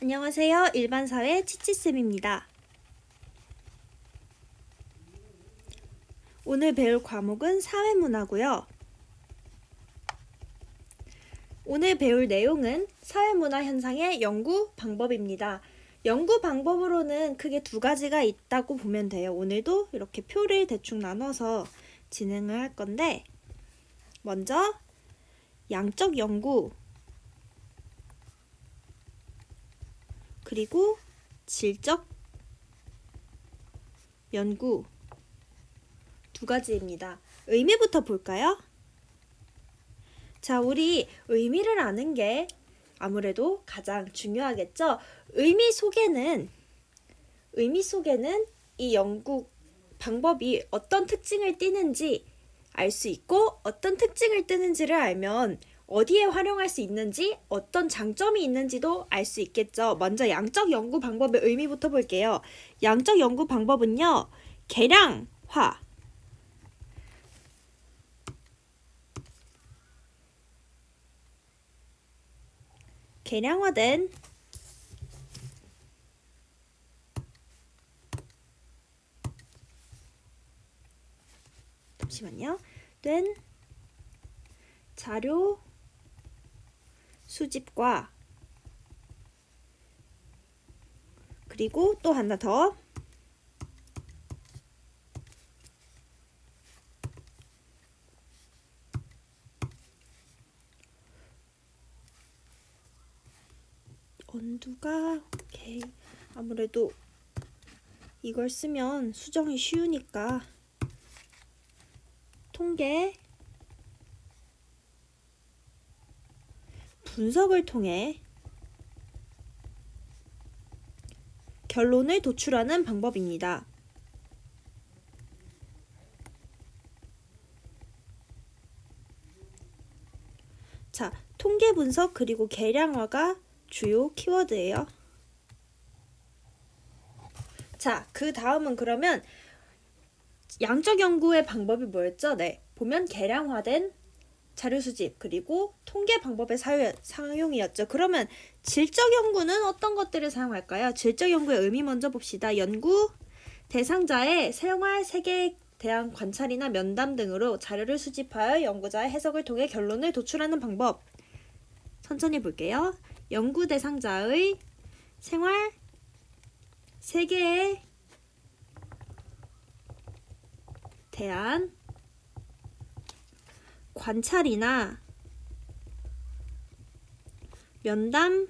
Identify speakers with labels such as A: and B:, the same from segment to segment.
A: 안녕하세요. 일반사회 치치쌤입니다. 오늘 배울 과목은 사회문화고요. 오늘 배울 내용은 사회문화 현상의 연구 방법입니다. 연구 방법으로는 크게 두 가지가 있다고 보면 돼요. 오늘도 이렇게 표를 대충 나눠서 진행을 할 건데 먼저 양적 연구 그리고 질적 연구 두 가지입니다. 의미부터 볼까요? 자, 우리 의미를 아는 게 아무래도 가장 중요하겠죠. 의미 속에는 의미 속에는 이 연구 방법이 어떤 특징을 띠는지 알 수 있고 어떤 특징을 띠는지를 알면 어디에 활용할 수 있는지 어떤 장점이 있는지도 알 수 있겠죠. 먼저 양적 연구 방법의 의미부터 볼게요. 양적 연구 방법은요. 계량화 계량화된 잠시만요. 된 자료 수집과 그리고 또 하나 더. 언두가 오케이. 아무래도 이걸 쓰면 수정이 쉬우니까 통계 분석을 통해 결론을 도출하는 방법입니다. 자, 통계 분석 그리고 계량화가 주요 키워드예요. 자, 그 다음은 그러면 양적 연구의 방법이 뭐였죠? 네. 보면 계량화된 자료 수집 그리고 통계 방법의 사용이었죠. 그러면 질적 연구는 어떤 것들을 사용할까요? 질적 연구의 의미 먼저 봅시다. 연구 대상자의 생활 세계에 대한 관찰이나 면담 등으로 자료를 수집하여 연구자의 해석을 통해 결론을 도출하는 방법. 천천히 볼게요. 연구 대상자의 생활 세계에 대한 관찰이나 면담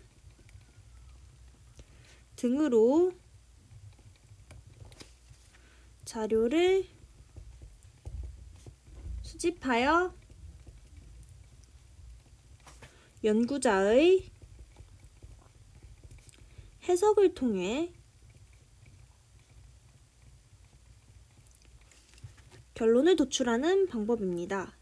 A: 등으로 자료를 수집하여 연구자의 해석을 통해 결론을 도출하는 방법입니다.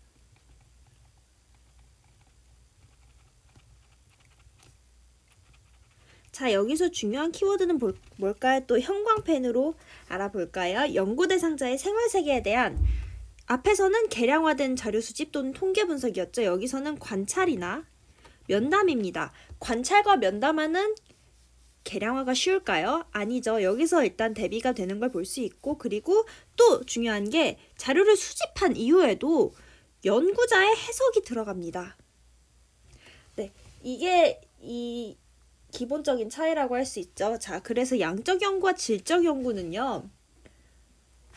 A: 자, 여기서 중요한 키워드는 볼, 뭘까요? 또 형광펜으로 알아볼까요? 연구 대상자의 생활 세계에 대한 앞에서는 계량화된 자료 수집 또는 통계 분석이었죠. 여기서는 관찰이나 면담입니다. 관찰과 면담하는 계량화가 쉬울까요? 아니죠. 여기서 일단 대비가 되는 걸 볼 수 있고 그리고 또 중요한 게 자료를 수집한 이후에도 연구자의 해석이 들어갑니다. 네, 이게 이 기본적인 차이라고 할 수 있죠. 자, 그래서 양적 연구와 질적 연구는요.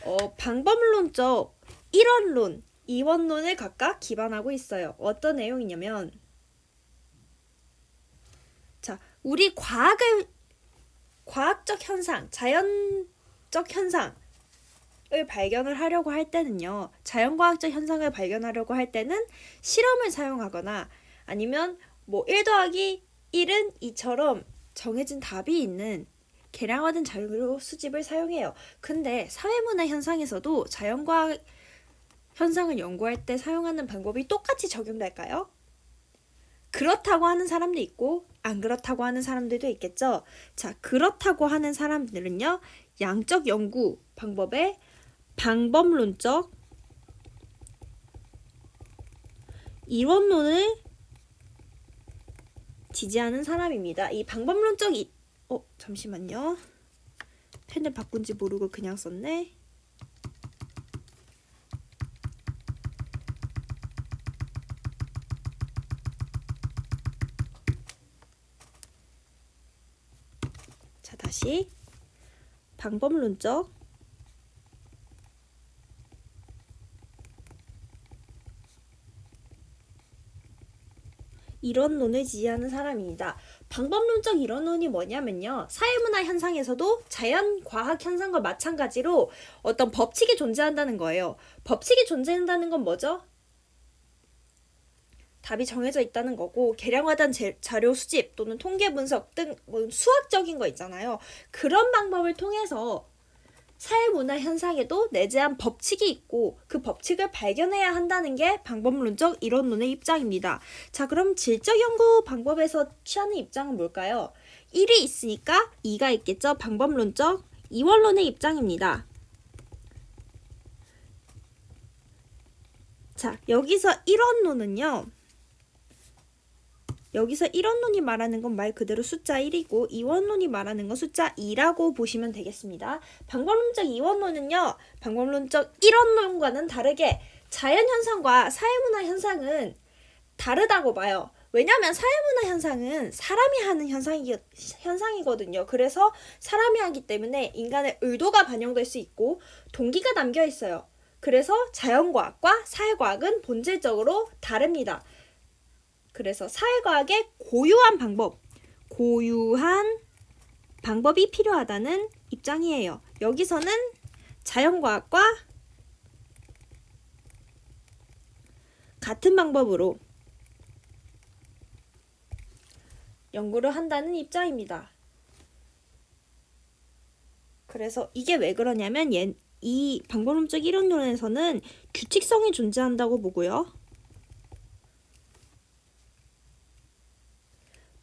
A: 어, 방법론적 1원론, 2원론을 각각 기반하고 있어요. 어떤 내용이냐면 자, 우리 과학을 과학적 현상, 자연적 현상 을 발견을 하려고 할 때는요. 자연과학적 현상을 발견하려고 할 때는 실험을 사용하거나 아니면 뭐1 더하기 1은 2처럼 정해진 답이 있는 계량화된 자료 수집을 사용해요. 근데 사회문화 현상에서도 자연과학 현상을 연구할 때 사용하는 방법이 똑같이 적용될까요? 그렇다고 하는 사람도 있고 안 그렇다고 하는 사람들도 있겠죠. 자, 그렇다고 하는 사람들은요. 양적 연구 방법의 방법론적 이론론을 지지하는 사람입니다. 이 방법론적 이, 어, 잠시만요. 펜을 바꾼지 모르고 그냥 썼네. 자, 다시 방법론적 이론론을 지지하는 사람입니다. 방법론적 이론론이 뭐냐면요. 사회문화 현상에서도 자연 과학 현상과 마찬가지로 어떤 법칙이 존재한다는 거예요. 법칙이 존재한다는 건 뭐죠? 답이 정해져 있다는 거고 계량화된 제- 자료 수집 또는 통계 분석 등뭐 수학적인 거 있잖아요. 그런 방법을 통해서 사회문화 현상에도 내재한 법칙이 있고 그 법칙을 발견해야 한다는 게 방법론적 이론론의 입장입니다. 자, 그럼 질적 연구 방법에서 취하는 입장은 뭘까요? 1이 있으니까 2가 있겠죠. 방법론적 이원론의 입장입니다. 자, 여기서 이원론은요. 여기서 이원론이 말하는 건 말 그대로 숫자 1이고 이원론이 말하는 건 숫자 2라고 보시면 되겠습니다. 방법론적 이원론은요. 방법론적 이원론과는 다르게 자연 현상과 사회문화 현상은 다르다고 봐요. 왜냐하면 사회문화 현상은 사람이 하는 현상이, 현상이거든요. 그래서 사람이 하기 때문에 인간의 의도가 반영될 수 있고 동기가 담겨 있어요. 그래서 자연과학과 사회과학은 본질적으로 다릅니다. 그래서 사회과학의 고유한 방법, 고유한 방법이 필요하다는 입장이에요. 여기서는 자연과학과 같은 방법으로 연구를 한다는 입장입니다. 그래서 이게 왜 그러냐면 얘- 이 방법론적 이론론에서는 규칙성이 존재한다고 보고요.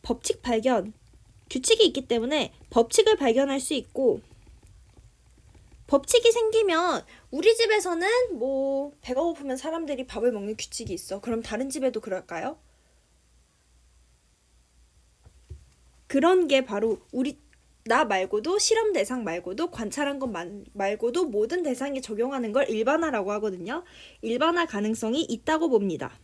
A: 법칙 발견, 규칙이 있기 때문에 법칙을 발견할 수 있고 법칙이 생기면 우리 집에서는 뭐 배가 고프면 사람들이 밥을 먹는 규칙이 있어. 그럼 다른 집에도 그럴까요? 그런 게 바로 우리 나 말고도 실험 대상 말고도 관찰한 것 말- 말고도 모든 대상에 적용하는 걸 일반화라고 하거든요. 일반화 가능성이 있다고 봅니다.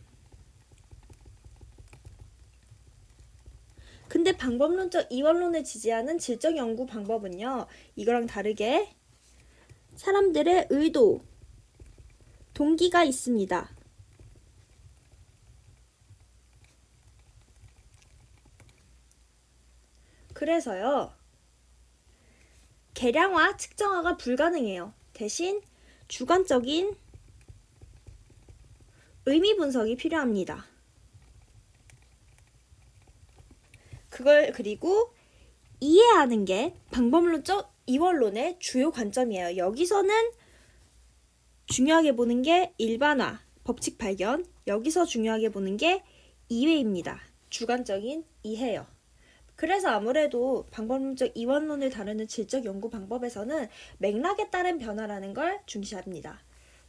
A: 근데 방법론적 이원론을 지지하는 질적 연구 방법은요. 이거랑 다르게 사람들의 의도, 동기가 있습니다. 그래서요. 계량화, 측정화가 불가능해요. 대신 주관적인 의미 분석이 필요합니다. 그걸 그리고 이해하는 게 방법론적 이원론의 주요 관점이에요. 여기서는 중요하게 보는 게 일반화, 법칙 발견, 여기서 중요하게 보는 게 이해입니다. 주관적인 이해요. 그래서 아무래도 방법론적 이원론을 다루는 질적 연구 방법에서는 맥락에 따른 변화라는 걸 중시합니다.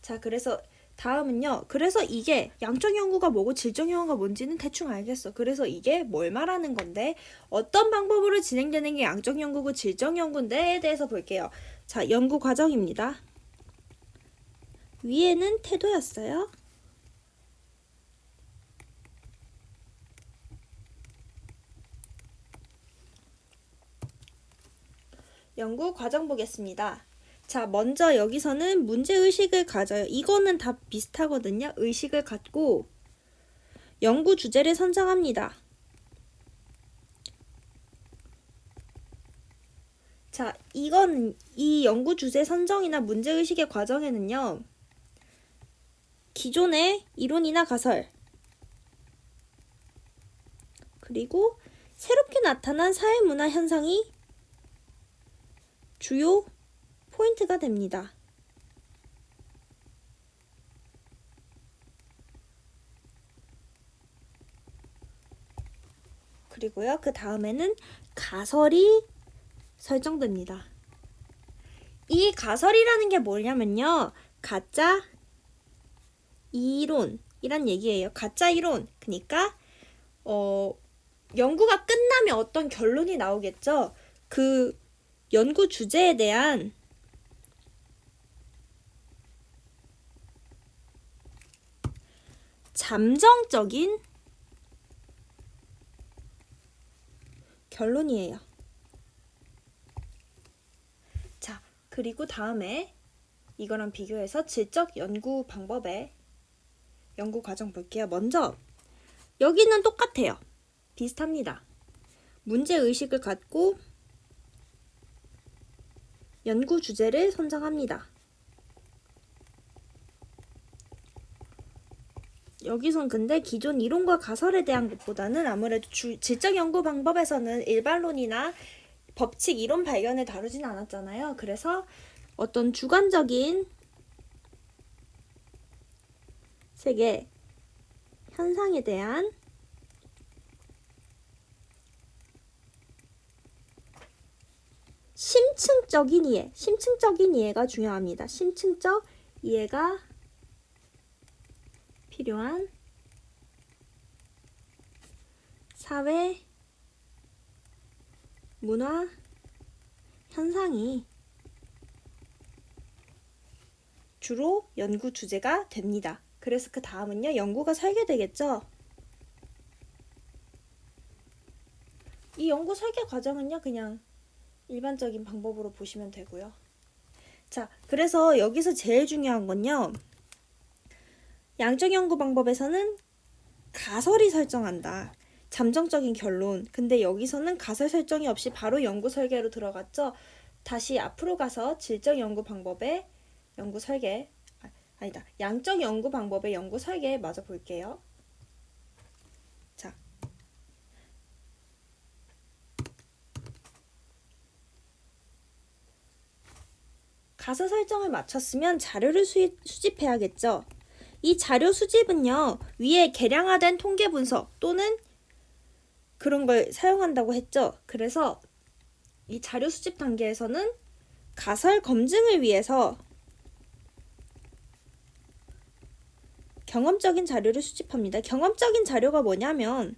A: 자, 그래서 다음은요. 그래서 이게 양적 연구가 뭐고 질적 연구가 뭔지는 대충 알겠어. 그래서 이게 뭘 말하는 건데 어떤 방법으로 진행되는 게 양적 연구고 질적 연구인데에 대해서 볼게요. 자, 연구 과정입니다. 위에는 태도였어요. 연구 과정 보겠습니다. 자, 먼저 여기서는 문제 의식을 가져요. 이거는 다 비슷하거든요. 의식을 갖고 연구 주제를 선정합니다. 자, 이건 이 연구 주제 선정이나 문제 의식의 과정에는요. 기존의 이론이나 가설 그리고 새롭게 나타난 사회 문화 현상이 주요 포인트가 됩니다. 그리고요, 그 다음에는 가설이 설정됩니다. 이 가설이라는 게 뭐냐면요, 가짜 이론이란 얘기예요. 가짜 이론. 그러니까 어 연구가 끝나면 어떤 결론이 나오겠죠. 그 연구 주제에 대한 잠정적인 결론이에요. 자, 그리고 다음에 이거랑 비교해서 질적 연구 방법의 연구 과정 볼게요. 먼저 여기는 똑같아요. 비슷합니다. 문제 의식을 갖고 연구 주제를 선정합니다. 여기선 근데 기존 이론과 가설에 대한 것보다는 아무래도 주, 질적 연구 방법에서는 일반론이나 법칙 이론 발견을 다루진 않았잖아요. 그래서 어떤 주관적인 세계 현상에 대한 심층적인 이해, 심층적인 이해가 중요합니다. 심층적 이해가 필요한 사회, 문화, 현상이 주로 연구 주제가 됩니다. 그래서 그 다음은요, 연구가 설계되겠죠? 이 연구 설계 과정은요, 그냥 일반적인 방법으로 보시면 되고요. 자, 그래서 여기서 제일 중요한 건요, 양적 연구 방법에서는 가설이 설정한다. 잠정적인 결론. 근데 여기서는 가설 설정이 없이 바로 연구 설계로 들어갔죠. 다시 앞으로 가서 질적 연구 방법의 연구 설계 아, 아니다. 양적 연구 방법의 연구 설계 마저 볼게요. 자. 가설 설정을 마쳤으면 자료를 수입, 수집해야겠죠. 이 자료 수집은요, 위에 개량화된 통계 분석 또는 그런 걸 사용한다고 했죠. 그래서 이 자료 수집 단계에서는 가설 검증을 위해서 경험적인 자료를 수집합니다. 경험적인 자료가 뭐냐면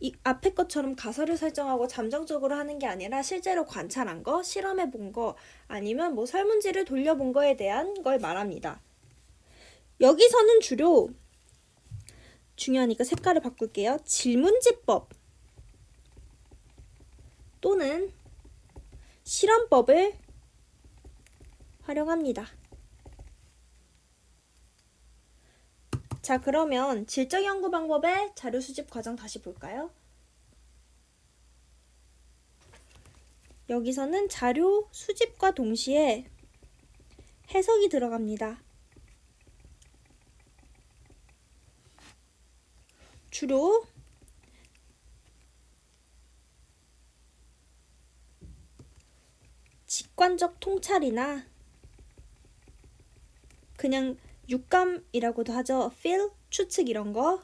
A: 이 앞에 것처럼 가설을 설정하고 잠정적으로 하는 게 아니라 실제로 관찰한 거, 실험해 본 거, 아니면 뭐 설문지를 돌려본 거에 대한 걸 말합니다. 여기서는 주로 중요하니까 색깔을 바꿀게요. 질문지법 또는 실험법을 활용합니다. 자, 그러면 질적 연구 방법의 자료 수집 과정 다시 볼까요? 여기서는 자료 수집과 동시에 해석이 들어갑니다. 주로 직관적 통찰이나 그냥 육감이라고도 하죠. feel, 추측 이런 거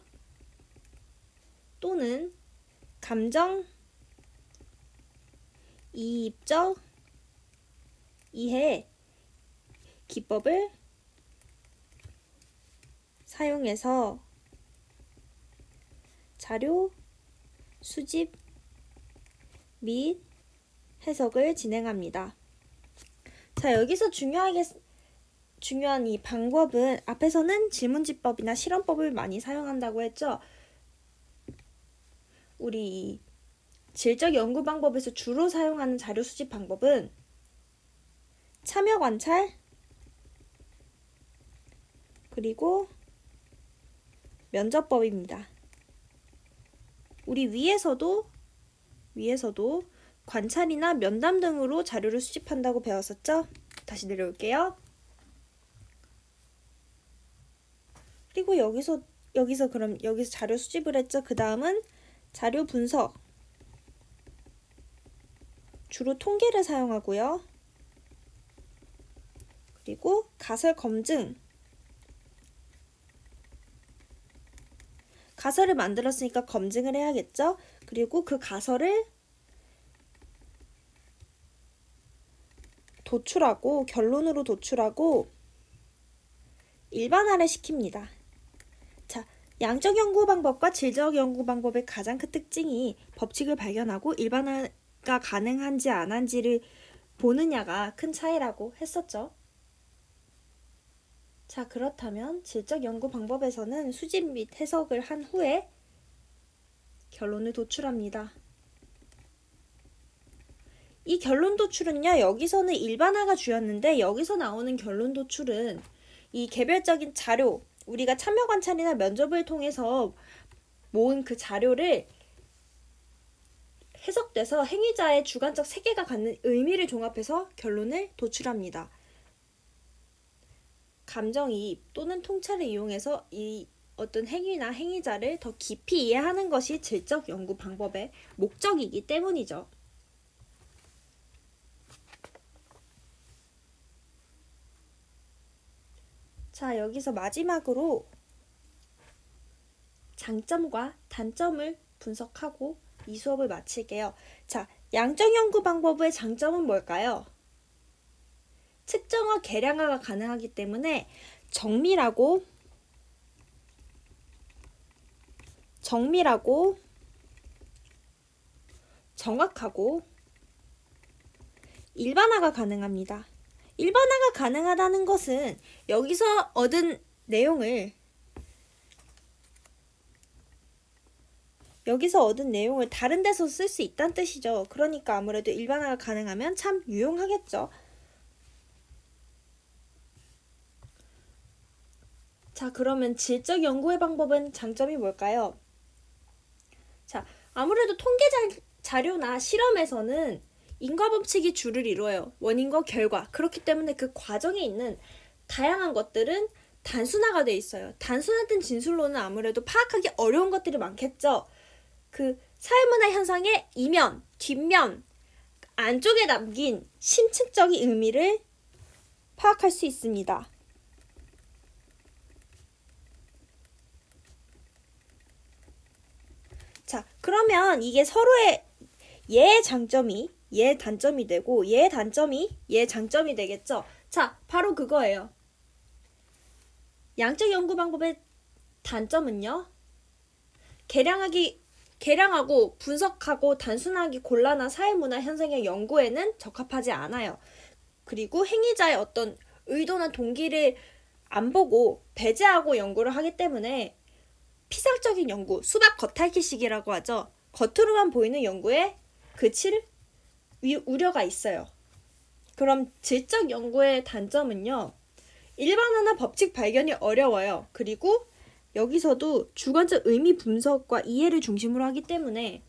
A: 또는 감정, 이입적, 이해 기법을 사용해서 자료 수집 및 해석을 진행합니다. 자, 여기서 중요하게 중요한 이 방법은 앞에서는 질문지법이나 실험법을 많이 사용한다고 했죠. 우리 질적 연구 방법에서 주로 사용하는 자료 수집 방법은 참여 관찰 그리고 면접법입니다. 우리 위에서도 위에서도 관찰이나 면담 등으로 자료를 수집한다고 배웠었죠? 다시 내려올게요. 그리고 여기서 여기서 그럼 여기서 자료 수집을 했죠. 그 다음은 자료 분석. 주로 통계를 사용하고요. 그리고 가설 검증. 가설을 만들었으니까 검증을 해야겠죠. 그리고 그 가설을 도출하고 결론으로 도출하고 일반화를 시킵니다. 자, 양적 연구 방법과 질적 연구 방법의 가장 큰 특징이 법칙을 발견하고 일반화가 가능한지 안 한지를 보느냐가 큰 차이라고 했었죠. 자, 그렇다면 질적 연구 방법에서는 수집 및 해석을 한 후에 결론을 도출합니다. 이 결론 도출은요, 여기서는 일반화가 주였는데, 여기서 나오는 결론 도출은 이 개별적인 자료, 우리가 참여 관찰이나 면접을 통해서 모은 그 자료를 해석돼서 행위자의 주관적 세계가 갖는 의미를 종합해서 결론을 도출합니다. 감정이입 또는 통찰을 이용해서 이 어떤 행위나 행위자를 더 깊이 이해하는 것이 질적 연구 방법의 목적이기 때문이죠. 자, 여기서 마지막으로 장점과 단점을 분석하고 이 수업을 마칠게요. 자, 양적 연구 방법의 장점은 뭘까요? 측정화, 계량화가 가능하기 때문에 정밀하고 정밀하고 정확하고 일반화가 가능합니다. 일반화가 가능하다는 것은 여기서 얻은 내용을 여기서 얻은 내용을 다른 데서 쓸 수 있다는 뜻이죠. 그러니까 아무래도 일반화가 가능하면 참 유용하겠죠. 자, 그러면 질적 연구의 방법은 장점이 뭘까요? 자, 아무래도 통계 자, 자료나 실험에서는 인과 법칙이 주를 이루어요. 원인과 결과. 그렇기 때문에 그 과정에 있는 다양한 것들은 단순화가 돼 있어요. 단순화된 진술로는 아무래도 파악하기 어려운 것들이 많겠죠. 그 사회문화 현상의 이면, 뒷면, 안쪽에 남긴 심층적인 의미를 파악할 수 있습니다. 자, 그러면 이게 서로의 얘의 장점이 얘의 단점이 되고 얘의 단점이 얘의 장점이 되겠죠. 자, 바로 그거예요. 양적 연구 방법의 단점은요. 계량하기 계량하고 분석하고 단순하게 곤란한 사회문화 현상의 연구에는 적합하지 않아요. 그리고 행위자의 어떤 의도나 동기를 안 보고 배제하고 연구를 하기 때문에 피상적인 연구, 수박 겉핥기식이라고 하죠. 겉으로만 보이는 연구에 그칠 우려가 있어요. 그럼 질적 연구의 단점은요. 일반화나 법칙 발견이 어려워요. 그리고 여기서도 주관적 의미 분석과 이해를 중심으로 하기 때문에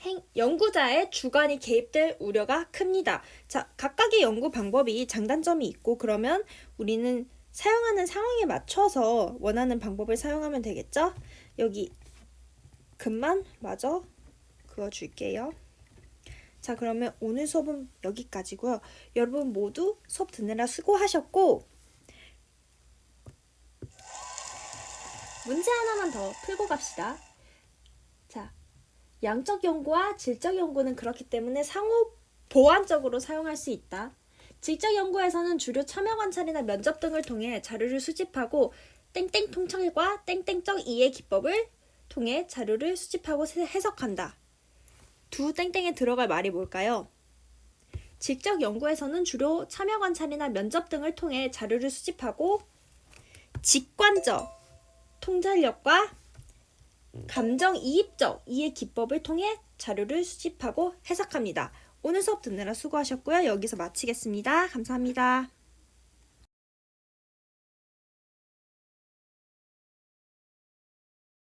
A: 행, 연구자의 주관이 개입될 우려가 큽니다. 자, 각각의 연구 방법이 장단점이 있고 그러면 우리는 사용하는 상황에 맞춰서 원하는 방법을 사용하면 되겠죠? 여기 금만 마저 그어 줄게요. 자, 그러면 오늘 수업은 여기까지고요. 여러분 모두 수업 듣느라 수고하셨고 문제 하나만 더 풀고 갑시다. 자, 양적 연구와 질적 연구는 그렇기 때문에 상호 보완적으로 사용할 수 있다. 질적 연구에서는 주로 참여 관찰이나 면접 등을 통해 자료를 수집하고 땡땡 통찰과 땡땡적 이해 기법을 통해 자료를 수집하고 해석한다. 두 땡땡에 들어갈 말이 뭘까요? 질적 연구에서는 주로 참여 관찰이나 면접 등을 통해 자료를 수집하고 직관적 통찰력과 감정 이입적 이해 기법을 통해 자료를 수집하고 해석합니다. 오늘 수업 듣느라 수고하셨고요. 여기서 마치겠습니다. 감사합니다.